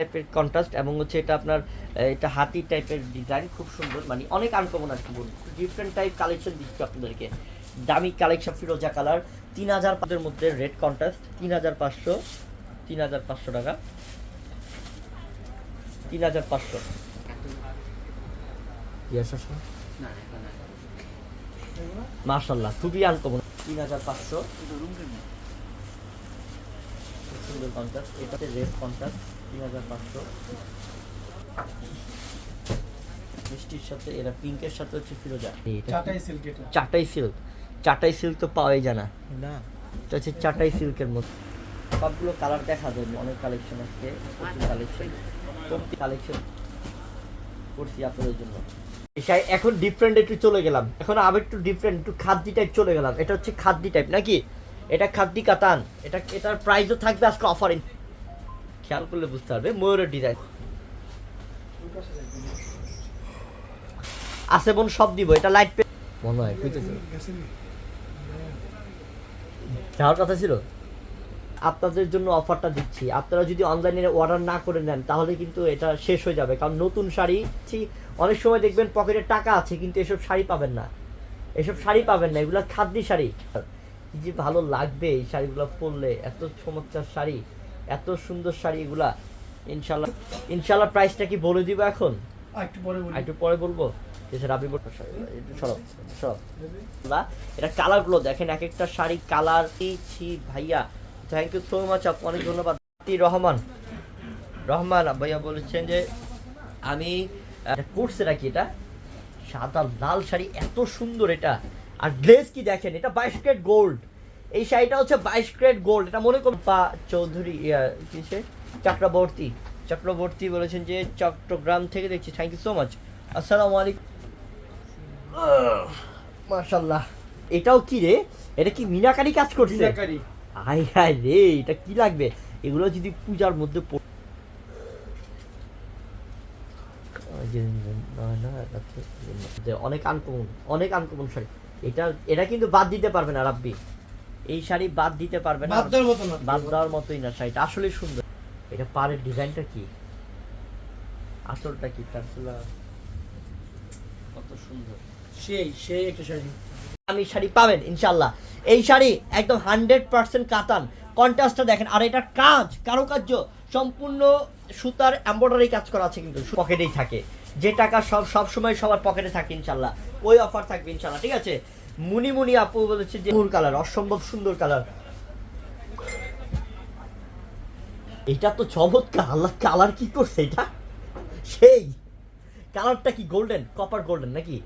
টাইপের কন্ট্রাস্ট এবং হচ্ছে এটা আপনার এটা হাতি টাইপের ডিজাইন খুব সুন্দর। মানে অনেক আনকমন আর কি বলুন ডিফারেন্ট টাইপ কালেকশন দিচ্ছি আপনাদেরকে। দামি কালেকশন ফিরোজা কালার তিন হাজার পাঁচের মধ্যে রেড কন্ট্রাস্ট তিন হাজার পাঁচশো তিন হাজার পাঁচশো টাকা। তিন হাজার পাঁচশো। মার্শাল্লাহ খুবই আনকমন তিন হাজার পাঁচশো। খুব সুন্দর কন্ট্রাস্ট এটাতে রেড কন্ট্রাস্ট তিন হাজার পাঁচশো। মিষ্টির সাথে এরা পিঙ্কের সাথে হচ্ছে ফিরোজা। চাটাই সিল্ক এটা। চাটাই সিল্ক চাটাই সিল্ক তো পাওয়াই যায় না। না। এটা হচ্ছে চাটাই সিল্কের মধ্যে। সবগুলো কালার দেখা যাবে অনেক কালেকশন আছে প্রচুর কালেকশন কমতি কালেকশন করছি আপনাদের জন্য। এসাই এখন ডিফারেন্ট একটু চলে গেলাম। এখন আবার একটু ডিফারেন্ট একটু খাদ্যি টাইপ চলে গেলাম। এটা হচ্ছে খাদ্যি টাইপ নাকি? এটা খাদ্যি কাতান। এটা এটার প্রাইসও থাকবে আজকে অফার খেয়াল করলে বুঝতে পারবে, ময়ূরের ডিজাইন আছে বোন, সব দিব। এটা লাইট পে মনে হয় যাওয়ার কথা ছিল? আপনাদের জন্য অফারটা দিচ্ছি। আপনারা যদি অনলাইনে অর্ডার না করে নেন, তাহলে কিন্তু এটা শেষ হয়ে যাবে। কারণ নতুন শাড়ি অনেক সময় দেখবেন পকেটে টাকা আছে, কিন্তু এসব শাড়ি পাবেন না। এসব শাড়ি পাবেন না, এগুলো খাদ্যি শাড়ি। কি যে ভালো লাগবে এই শাড়িগুলো পরলে এত চমৎকার শাড়ি এত সুন্দর শাড়ি এগুলা। ইনশাল্লাহ ইনশাল্লাহ প্রাইসটা কি বলে দিব এখন? একটু পরে বলি। একটু পরে বলব? বলব একটু সরব সরব এটা কালারগুলো দেখেন এক একটা শাড়ি কালার ছি ভাইয়া। থ্যাংক ইউ সো মাচ আপু অনেক ধন্যবাদ। রহমান রহমান ভাইয়া বলেছেন যে আমি করছে নাকি এটা? সাদা লাল শাড়ি এত সুন্দর এটা। আর ড্রেস কি দেখেন এটা বাইশ ক্যারেট গোল্ড এই শাড়িটা হচ্ছে বাইশ ক্যারেট গোল্ড এটা মনে করুন পা চৌধুরী ইয়া, কিসে চক্রবর্তী চক্রবর্তী বলেছেন যে চট্টগ্রাম থেকে দেখছি থ্যাংক ইউ সো মাচ আসসালামু আলাইকুম মাশাল্লাহ এটাও কি রে এটা কি মিনাকারি কাজ করছে হাই হাই রে এটা কি লাগবে এগুলো যদি পূজার মধ্যে অনেক আনকমন অনেক আনকমন শাড়ি এটা এটা কিন্তু বাদ দিতে পারবে না রাব্বি। এই শাড়ি বাদ দিতে পারবে না। বাদ দেওয়ার মতো না। বাদ দেওয়ার মতোই না শাড়িটা। আসলে সুন্দর। এটা পাড়ের ডিজাইনটা কি? আসলটা কি টার্সেলা কত সুন্দর। সেই সেই একটা শাড়ি। আমি শাড়ি পাবেন ইনশাল্লাহ এই শাড়ি একদম হান্ড্রেড পার্সেন্ট কাতান। কন্ট্রাস্টটা দেখেন আর এটার কাজ কারুকার্য সম্পূর্ণ সুতার এম্ব্রয়ডারি কাজ করা আছে কিন্তু পকেটেই থাকে। যে টাকা সব সব সময় সবার পকেটে থাকে ইনশাল্লাহ। ওই অফার থাকবে ইনশাল্লাহ ঠিক আছে? মুনি মুনি আপু বলেছে যে কালার অসম্ভব সুন্দর কালার এটা তো চমৎকার আল্লাহ কালার কি করছে এটা? সেই। কালারটা কি গোল্ডেন কপার গোল্ডেন নাকি?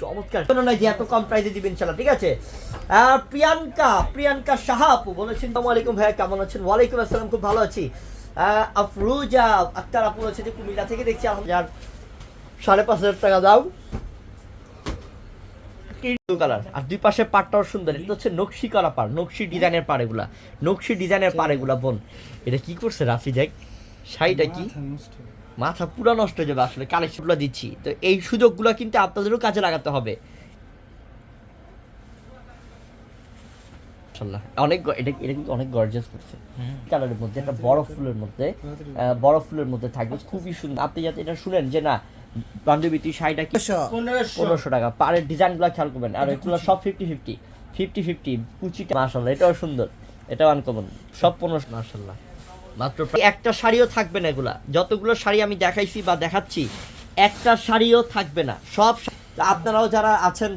চমৎকার। শোনো না যে এত কম প্রাইসে দিবেন ইনশাল্লাহ ঠিক আছে? আর প্রিয়াঙ্কা প্রিয়াঙ্কা সাহা আপু বলেছেন আসসালামু আলাইকুম ভাইয়া কেমন আছেন? ওয়ালাইকুম আসসালাম খুব ভালো আছি। আহ, আফরুজা আক্তার আপু বলেছে যে কুমিল্লা থেকে দেখছি হাজার সাড়ে পাঁচ হাজার টাকা দাও। কালার আর দুই পাশে পাড়টাও সুন্দর এটা হচ্ছে নকশি করা নকশি ডিজাইনের পাড় এগুলা। নকশি ডিজাইনের পাড় এগুলা বোন। এটা কি করছে রাফি দেখ? শাড়িটা কি? মাথা নষ্ট। পুরো নষ্ট হয়ে যাবে আসলে কালেকশনগুলো দিচ্ছি। তো এই সুযোগগুলো কিন্তু আপনাদেরও কাজে লাগাতে হবে। অনেক এটা এটা কিন্তু অনেক গর্জিয়াস করছে। কালারের মধ্যে একটা বড় ফুলের মধ্যে বড় ফুলের মধ্যে থাকবে। খুবই সুন্দর। আপনি যাতে এটা শুনেন যে না বান্ধবী তুই শাড়িটা কি? পনেরোশো। টাকা। পাড়ের ডিজাইনগুলো খেয়াল করবেন। আর এগুলো সব ফিফটি ফিফটি ফিফটি ফিফটি কুচিটা। মাসাল্লাহ এটাও সুন্দর। এটাও আনকমন সব পনেরোশো। মাসাল্লাহ মাত্র একটা শাড়িও থাকবে না এগুলা। যতগুলো শাড়ি আমি দেখাইছি বা দেখাচ্ছি একটা শাড়িও থাকবে না। সব আপনারাও যারা আছেন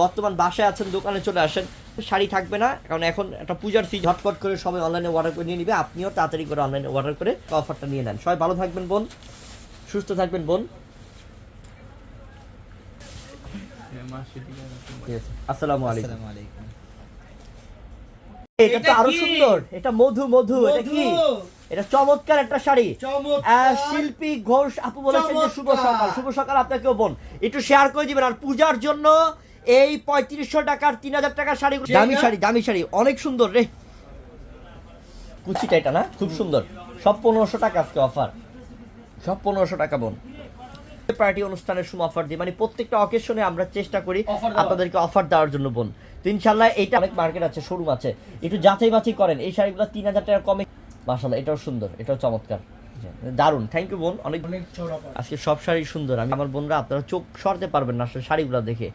বর্তমান বাসায় আছেন দোকানে চলে আসেন শাড়ি থাকবে না। কারণ এখন একটা পূজার ফি ঝটপট করে সবাই অনলাইনে অর্ডার করে নিয়ে নিবে। আপনিও তাড়াতাড়ি করে অনলাইনে অর্ডার করে অফারটা নিয়ে নেন। সবাই ভালো থাকবেন বোন। সুস্থ থাকবেন বোন ঠিক আছে আসসালামু আলাইকুম। এটা তো আরও সুন্দর এটা মধু মধু এটা কি? এটা চমৎকার একটা শাড়ি। শিল্পী ঘোষ আপু বলেছেন যে শুভ সকাল শুভ সকাল আপনাকেও বোন। একটু শেয়ার করে দিবেন আর পূজার জন্য এই পঁয়ত্রিশশো টাকার তিন হাজার টাকার শাড়ি দামি শাড়ি দামি শাড়ি অনেক সুন্দর রে। কুচিটা এটা না? খুব সুন্দর। সব পনেরোশো টাকা আজকে অফার সব পনেরোশো টাকা বোন। পার্টি অনুষ্ঠানের সময় অফার দিই। মানে প্রত্যেকটা অকেশনে আমরা চেষ্টা করি আপনাদেরকে অফার দেওয়ার জন্য বোন। তো ইনশাল্লাহ এইটা অনেক মার্কেট আছে শোরুম আছে। একটু যাচাই বাছাই করেন। এই শাড়িগুলো তিন হাজার টাকা কমে মাসাল্লাহ এটাও সুন্দর এটাও চমৎকার। দারুণ থ্যাংক ইউ বোন। অনেক আজকে সব শাড়ি সুন্দর। আমি আমার বোনরা আপনারা চোখ সরতে পারবেন না আসলে শাড়িগুলো দেখে।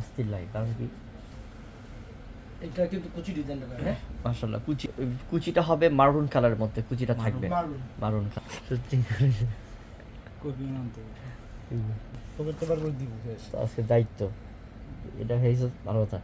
অস্থির লাগে কারণ কি এটা কিন্তু কুচি হ্যাঁ? মাসাল্লাহ কুচি কুচিটা হবে মারুন কালারের মধ্যে কুচিটা থাকবে। মারুন। সত্যি। আনতে তো বার করে দিব শেষ তো আজকে দায়িত্ব। এটা হয়েছে ভালো কথা।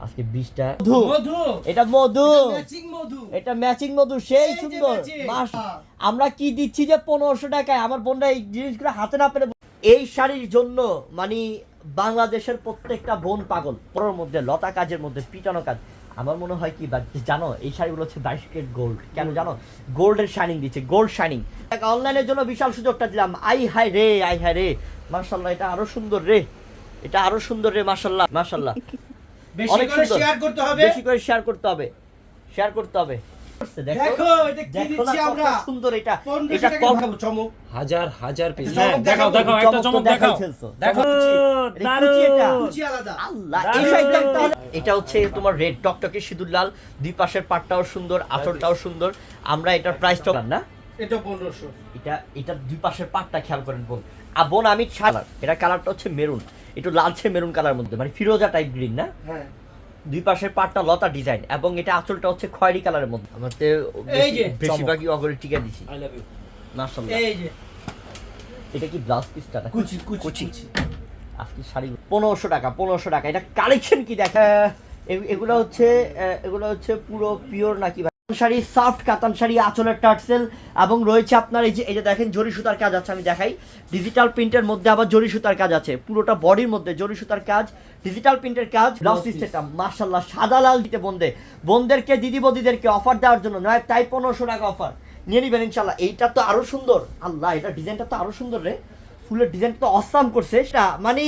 আজকে বিশটা মধু। এটা মধু। ম্যাচিং মধু। এটা ম্যাচিং মধু সেই সুন্দর। মাস হ্যাঁ। আমরা কি দিচ্ছি যে পনেরোশো টাকায়? আমার বোনরা এই জিনিসগুলো হাতে না পেরে এই শাড়ির জন্য মানে বাংলাদেশের প্রত্যেকটা বোন পাগল পরের মধ্যে লতা কাজের মধ্যে পিটানো কাজ। আমার মনে হয় কি বা- জানো এই শাড়িগুলো হচ্ছে বাইশ কেট গোল্ড। কেন জানো? গোল্ডের শাইনিং দিচ্ছে গোল্ড শাইনিং অনলাইনের জন্য বিশাল সুযোগটা দিলাম। আই হাই রে আই হাই রে। মার্শাল্লাহ এটা আরও সুন্দর রে। এটা আরও সুন্দর রে মার্শাল্লাহ মার্শাল্লাহ বেশি অনেক করে সুন্দর। শেয়ার করতে হবে। বেশি করে শেয়ার করতে হবে। শেয়ার করতে হবে। দেখো। এটা কি দিচ্ছি আমরা? সুন্দর এটা। 1500 এটা টাকা চমক। হাজার হাজার পিস দেখাও দেখাও, দেখাও একটা চমক তো চমক দেখাই দেখাও। দেখো এটা কুচি এটা। দারুণ। কুচি আলাদা। আল্লাহ দারুণ। এই শাড়িটা তাহলে এটা হচ্ছে তোমার রেড টকটকে সিঁদুর লাল। দুই পাশের পাটটাও সুন্দর আঁচলটাও সুন্দর। আমরা এটার প্রাইসটা না? এটা পনেরোশো। এটা এটা দুই পাশের পাটটা খেয়াল করেন বোন। আর বোন আমি কালার এটা কালারটা হচ্ছে মেরুন একটু লালচে মেরুন কালার মধ্যে মানে ফিরোজা টাইপ গ্রিন না? হ্যাঁ। দুই পাশের পাটটা লতা ডিজাইন এবং এটা আঁচলটা হচ্ছে খয়েরি কালারের মধ্যে। আমার তো এই যে, বেশি- বেশিরভাগই অগরে টিকা দিছি। আই লাভ ইউ মাশাআল্লাহ। এই যে। এটা কি ব্লাউজ পিসটা কুচি কুচি কুচি। কুচি। আজকে শাড়ি পনেরোশো টাকা পনেরোশো টাকা। এটা কালেকশন কি দেখা এগুলো হচ্ছে আহ, এগুলো হচ্ছে পুরো পিওর নাকি? শাড়ি সফট কাতান শাড়ি আঁচলের টার্সেল এবং রয়েছে আপনার এই যে এই যে দেখেন জরি সুতার কাজ আছে আমি দেখাই। ডিজিটাল প্রিন্টের মধ্যে আবার জরি সুতার কাজ আছে। পুরোটা বডির মধ্যে জরি সুতার কাজ ডিজিটাল প্রিন্টের কাজ ব্লাউজ সিস্টেমটা মার্শাল্লাহ সাদা লাল দিতে বন্ধে বোনদেরকে দিদি বদিদেরকে অফার দেওয়ার জন্য নয় তাই পনেরোশো টাকা অফার নিয়ে নিবেন ইনশাল্লাহ এইটা তো আরও সুন্দর। আল্লাহ এটা ডিজাইনটা তো আরও সুন্দর রে। ফুলের ডিজাইনটা তো অসাম করছে। সেটা মানে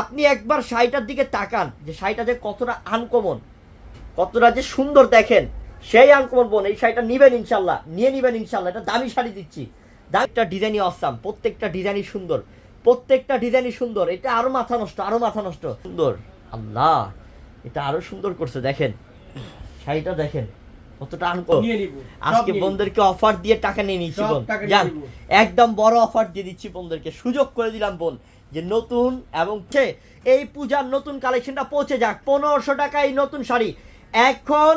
আপনি একবার শাড়িটার দিকে তাকান যে শাড়িটা যে কতটা আনকমন কতটা যে সুন্দর দেখেন। সেই আনকমন বোন এই শাড়িটা নিবেন ইনশাল্লাহ নিয়ে নিবেন ইনশাল্লাহ এটা দামি শাড়ি দিচ্ছি। দামিটা ডিজাইনই অসাম প্রত্যেকটা ডিজাইনই সুন্দর প্রত্যেকটা ডিজাইনই সুন্দর এটা আরও মাথা নষ্ট আরও মাথা নষ্ট। সুন্দর আল্লাহ এটা আরও সুন্দর করছে দেখেন। শাড়িটা দেখেন কতটা নিব আজকে বন্ধুদেরকে অফার দিয়ে টাকা নিয়ে নিচ্ছি বোন। জান একদম বড় অফার দিয়ে দিচ্ছি বোনদেরকে। সুযোগ করে দিলাম বোন যে নতুন এবং এই পূজার নতুন কালেকশনটা পৌঁছে যাক। পনেরোশো টাকা এই নতুন শাড়ি। এখন